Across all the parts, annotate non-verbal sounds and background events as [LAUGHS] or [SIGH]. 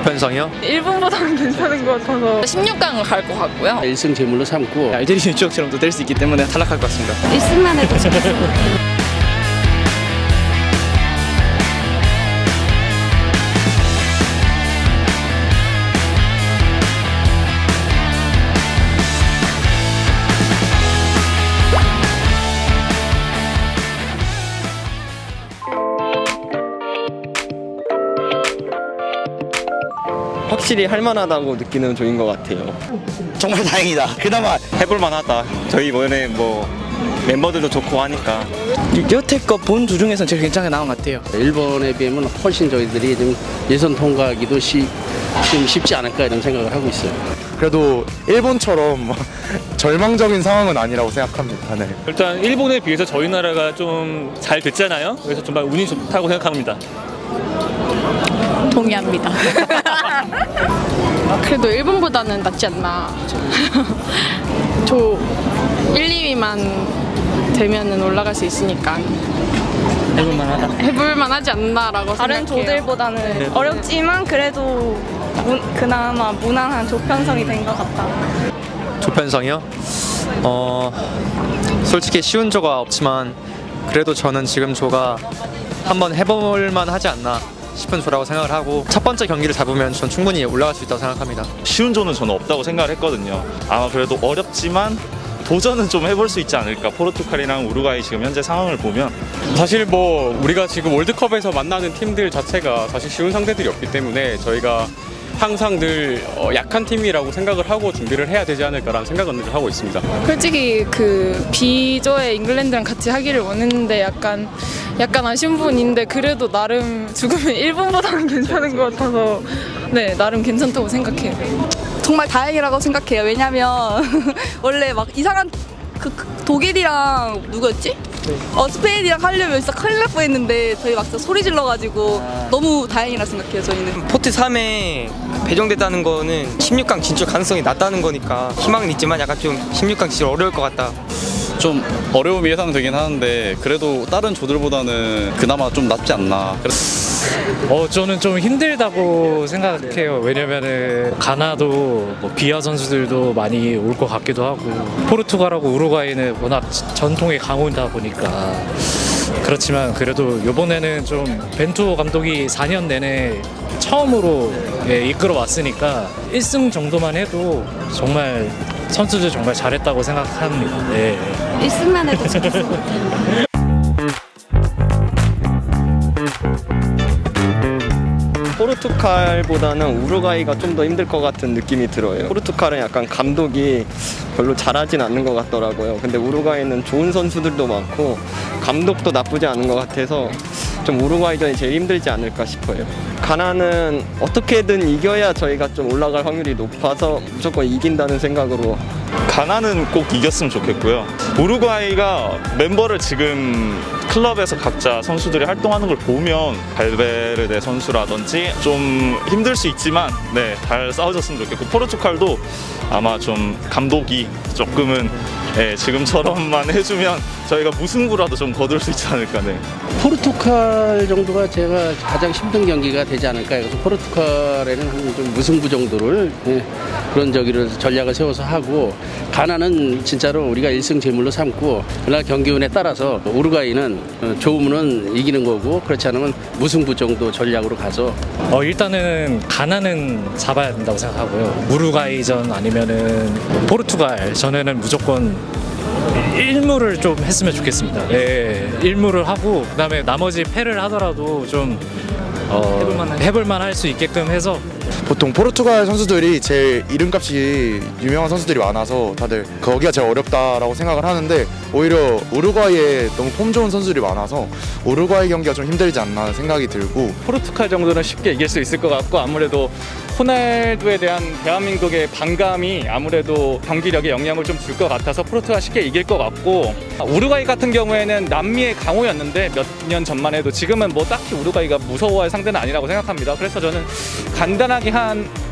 조편성이요? 일본보다는 [LAUGHS] 괜찮은 것 같아서 16강을 갈것 같고요. 1승 제물로 삼고 알제리 유치원처럼도 될수 있기 때문에 탈락할 것 같습니다. 1승만 해도 [LAUGHS] 확실히 할만하다고 느끼는 조인 것 같아요. 정말 다행이다. 그나마 해볼만하다. 저희 이번에 뭐 멤버들도 좋고 하니까 여태껏 본두 중에서는 제일 괜찮게 나온 것 같아요. 일본에 비하면 훨씬 저희들이 좀 예선 통과하기도 시, 좀 쉽지 않을까 이런 생각을 하고 있어요. 그래도 일본처럼 절망적인 상황은 아니라고 생각합니다. 네. 일단 일본에 비해서 저희 나라가 좀 잘 됐잖아요. 그래서 정말 운이 좋다고 생각합니다. 동의합니다. [LAUGHS] 그래도 일본보다는 낫지 않나 [LAUGHS] 저 1, 2위만 되면은 올라갈 수 있으니까 해볼만 하다 해볼만 하지 않나라고 다른 생각해요 조들보다는 어렵지만 그래도 무- 그나마 무난한 조편성이 된 것 같다. 조편성이요? 어 솔직히 쉬운 조가 없지만 그래도 저는 지금 조가 한번 해볼 만 하지 않나 싶은 조라고 생각을 하고 첫 번째 경기를 잡으면 전 충분히 올라갈 수 있다고 생각합니다. 쉬운 조는 저는 없다고 생각을 했거든요. 아마 그래도 어렵지만 도전은 좀 해볼 수 있지 않을까. 포르투갈이랑 우루과이 지금 현재 상황을 보면 사실 뭐 우리가 지금 월드컵에서 만나는 팀들 자체가 사실 쉬운 상대들이 없기 때문에 저희가 항상 늘 어, 약한 팀이라고 생각을 하고 준비를 해야 되지 않을까라는 생각은 늘 하고 있습니다. 솔직히 그 B조의 잉글랜드랑 같이 하기를 원했는데 약간 약간 아쉬운 부분인데 그래도 나름 죽으면 [LAUGHS] 일본보다는 괜찮은 것 같아서 네 나름 괜찮다고 생각해요. 정말 다행이라고 생각해요. 왜냐면 [LAUGHS] 원래 막 이상한 그, 그 독일이랑 누구였지? 어 스페인이랑 하려면 진짜 큰일 날 뻔했는데 저희 막 진짜 소리 질러가지고 너무 다행이라 생각해요. 저희는. 포트 3에 배정됐다는 거는 16강 진출 가능성이 낮다는 거니까 희망은 있지만 약간 좀 16강 진출 어려울 것 같다. 좀 어려움이 예상되긴 하는데 그래도 다른 조들보다는 그나마 좀 낫지 않나. 어 저는 좀 힘들다고 생각해요. 왜냐면은 가나도 뭐 비하 선수들도 많이 올 것 같기도 하고 포르투갈하고 우루과이는 워낙 전통의 강호다 보니까 그렇지만 그래도 이번에는 좀 벤투 감독이 4년 내내 처음으로 예, 이끌어 왔으니까 1승 정도만 해도 정말 선수들 정말 잘했다고 생각합니다. 예. 1승만 해도 포르투갈보다는 우루과이가 좀 더 힘들 것 같은 느낌이 들어요. 포르투갈은 약간 감독이 별로 잘하진 않는 것 같더라고요. 근데 우루과이는 좋은 선수들도 많고 감독도 나쁘지 않은 것 같아서 좀 우루과이전이 제일 힘들지 않을까 싶어요. 가나는 어떻게든 이겨야 저희가 좀 올라갈 확률이 높아서 무조건 이긴다는 생각으로 가나는 꼭 이겼으면 좋겠고요. 우루과이가 멤버를 지금 클럽에서 각자 선수들이 활동하는 걸 보면 발베르데 선수라든지 좀 힘들 수 있지만 네, 잘 싸워줬으면 좋겠고 포르투갈도 아마 좀 감독이 조금은 예, 지금처럼만 [LAUGHS] 해주면 저희가 무승부라도 좀 거둘 수 있지 않을까 네. 포르투갈 정도가 제가 가장 힘든 경기가 되지 않을까. 그래서 포르투갈에는 한 좀 무승부 정도를 예, 그런 저기를 전략을 세워서 하고 가나는 진짜로 우리가 1승 제물로 삼고 그날 경기 운에 따라서 우루과이는 어, 좋으면 이기는 거고 그렇지 않으면 무승부 정도 전략으로 가서 어 일단은 가나는 잡아야 된다고 생각하고요. 우루과이전 아니면은 포르투갈 전에는 무조건 일무를 좀 했으면 좋겠습니다. 예, 일무를 하고 그다음에 나머지 패를 하더라도 좀 어, 해볼만 할 수 있게끔 해서 보통 포르투갈 선수들이 제일 이름값이 유명한 선수들이 많아서 다들 거기가 제일 어렵다라고 생각을 하는데 오히려 우루과이에 너무 폼 좋은 선수들이 많아서 우루과이 경기가 좀 힘들지 않나 생각이 들고 포르투갈 정도는 쉽게 이길 수 있을 것 같고 아무래도 호날두에 대한 대한민국의 반감이 아무래도 경기력에 영향을 좀 줄 것 같아서 포르투갈 쉽게 이길 것 같고 우루과이 같은 경우에는 남미의 강호였는데 몇 년 전만 해도 지금은 뭐 딱히 우루과이가 무서워할 상대는 아니라고 생각합니다. 그래서 저는 간단하게 한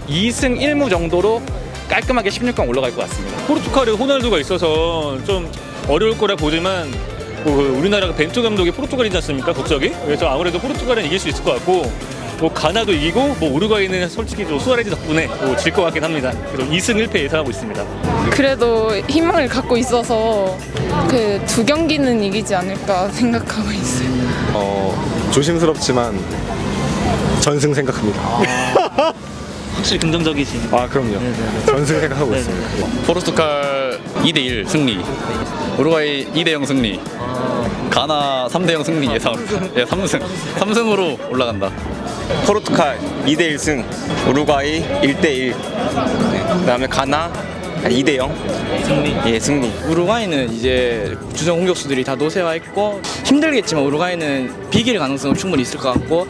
2승 1무 정도로 깔끔하게 16강 올라갈 것 같습니다. 포르투갈에 호날두가 있어서 좀 어려울 거라 보지만 뭐 우리나라가 벤투 감독이 포르투갈이지 않습니까 국적이? 그래서 아무래도 포르투갈은 이길 수 있을 것 같고 뭐 가나도 이기고 뭐 우루과이는 솔직히 좀 수아레즈 덕분에 뭐 질것 같긴 합니다. 그래서 2승 1패 예상하고 있습니다. 그래도 희망을 갖고 있어서 그 두 경기는 이기지 않을까 생각하고 있어요. 어, 조심스럽지만 전승 생각합니다. [LAUGHS] 확실히 긍정적이신. 아, 그럼요. 전승 생각하고 있습니다. 포르투갈 2대1 승리. 우루과이 2대0 승리. 가나 3대0 승리 예상합니다. 예, 3승. 3승으로 올라간다. 포르투갈 2대 1승, 우루과이 1대 1. 그다음에 가나 2대 0. 승리. 예, 승리. 우루과이는 이제 주전 공격수들이 다 노쇠화했고 힘들겠지만 우루과이는 비길 가능성은 충분히 있을 것 같고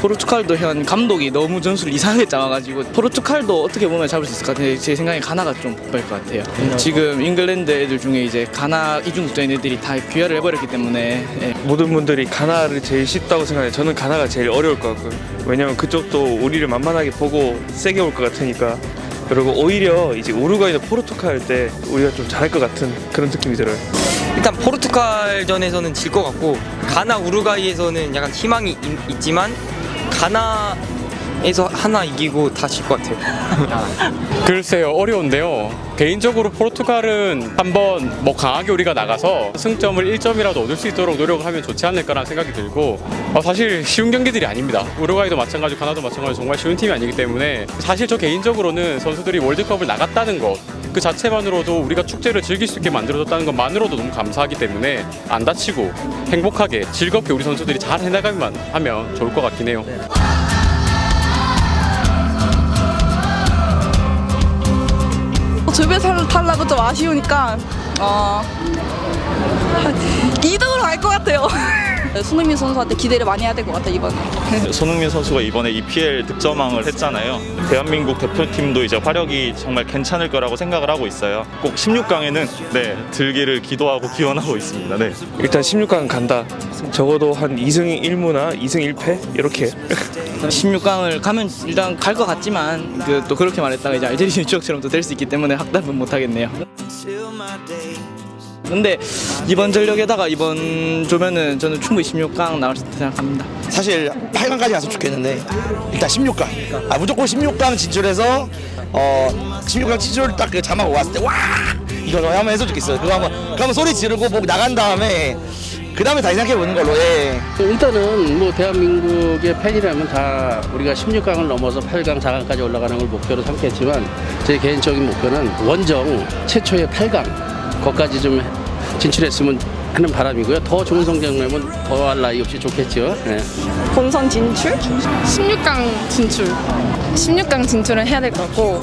포르투갈도 현 감독이 너무 전술을 이상하게 짜와가지고 포르투갈도 어떻게 보면 잡을 수 있을 것 같은데 제 생각에 가나가 좀 뽑힐 것 같아요. 지금 잉글랜드 애들 중에 이제 가나 이중국적인 애들이 다 귀화를 해버렸기 때문에 예. 모든 분들이 가나를 제일 쉽다고 생각해요. 저는 가나가 제일 어려울 것 같고요. 왜냐면 그쪽도 우리를 만만하게 보고 세게 올 것 같으니까. 그리고 오히려 이제 우루과이나 포르투갈 할때 우리가 좀 잘할 것 같은 그런 느낌이 들어요. 일단 포르투갈전에서는 질 것 같고 가나 우루과이에서는 약간 희망이 있, 지만 가나 에서 하나 이기고 다 질 것 같아요. [LAUGHS] 글쎄요 어려운데요 개인적으로 포르투갈은 한번 뭐 강하게 우리가 나가서 승점을 1점이라도 얻을 수 있도록 노력을 하면 좋지 않을까라는 생각이 들고 어, 사실 쉬운 경기들이 아닙니다 우루과이도 마찬가지고 가나도 마찬가지고 정말 쉬운 팀이 아니기 때문에 사실 저 개인적으로는 선수들이 월드컵을 나갔다는 것 그 자체만으로도 우리가 축제를 즐길 수 있게 만들어줬다는 것만으로도 너무 감사하기 때문에 안 다치고 행복하게 즐겁게 우리 선수들이 잘 해나가기만 하면 좋을 것 같긴 해요. 살 탈락은 좀 아쉬우니까 어 [LAUGHS] 2등으로 갈 것 같아요. [LAUGHS] 손흥민 선수한테 기대를 많이 해야 될 것 같아 이번에. 손흥민 선수가 이번에 EPL 득점왕을 했잖아요. 대한민국 대표팀도 이제 화력이 정말 괜찮을 거라고 생각을 하고 있어요. 꼭 16강에는 네 들기를 기도하고 기원하고 있습니다. 네. 일단 16강 간다. 적어도 한 2승 1무나 2승 1패 이렇게 16강을 가면 일단 갈 것 같지만 그 또 그렇게 말했다가 이제 알제리 유적처럼 또 될 수 있기 때문에 확답은 못 하겠네요. 근데 이번 전력에다가 이번 조면은 저는 충분히 16강 나올 수 있다고 생각합니다. 사실 8강까지 갔으면 좋겠는데 일단 16강. 아 무조건 16강 진출해서 어 16강 진출 딱그 자막 왔을 때 와 이거 한번 해서 좋겠어요. 그거 한번 그거 한번 소리 지르고 뭐 나간 다음에 그 다음에 다시 생각해 보는 걸로 해. 일단은 뭐 대한민국의 팬이라면 다 우리가 16강을 넘어서 8강, 4강까지 올라가는 걸 목표로 삼겠지만 제 개인적인 목표는 원정 최초의 8강 거기까지 좀 진출했으면 하는 바람이고요. 더 좋은 성적 내면 더할 나위 없이 좋겠죠. 네. 본선 진출? 16강 진출. 16강 진출은 해야 될 것 같고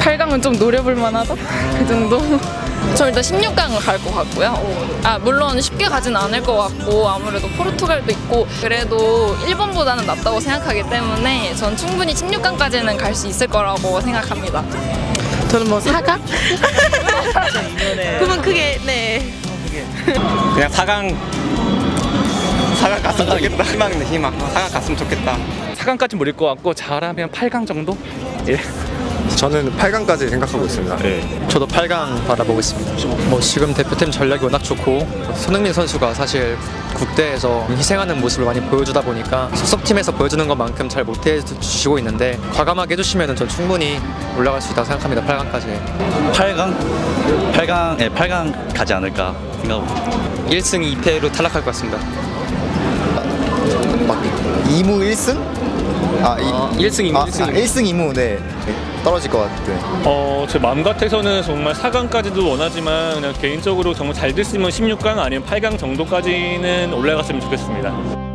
8강은 좀 노려볼 만하다. [LAUGHS] 그 정도. 저 일단 16강을 갈 것 같고요. 아 물론 쉽게 가진 않을 것 같고 아무래도 포르투갈도 있고 그래도 일본보다는 낫다고 생각하기 때문에 전 충분히 16강까지는 갈 수 있을 거라고 생각합니다. 저는 뭐 4강? [LAUGHS] 그러면 그게 네. 그냥 4강 4강 갔으면 좋겠다. 희망이네 희망. 4강 갔으면 좋겠다. 4강까지 못일것 같고 잘하면 8강 정도? 저는 8강까지 생각하고 있습니다. 네. 저도 8강 바라보고 있습니다. 뭐 지금 대표팀 전략이 워낙 좋고 손흥민 선수가 사실 국대에서 희생하는 모습을 많이 보여주다 보니까 소속팀에서 보여주는 것만큼 잘 못해 주시고 있는데 과감하게 해주시면 전 충분히 올라갈 수 있다고 생각합니다. 8강까지. 8강? 8강, 예, 8강 가지 않을까 생각합니다. 1승 2패로 탈락할 것 같습니다. 막 2무 1승? 아, 이, 1승 2무 아, 1승 2무. 1승 2무 네 떨어질 것 같아요. 어, 제 마음 같아서는 정말 4강까지도 원하지만 그냥 개인적으로 정말 잘 됐으면 16강 아니면 8강 정도까지는 올라갔으면 좋겠습니다.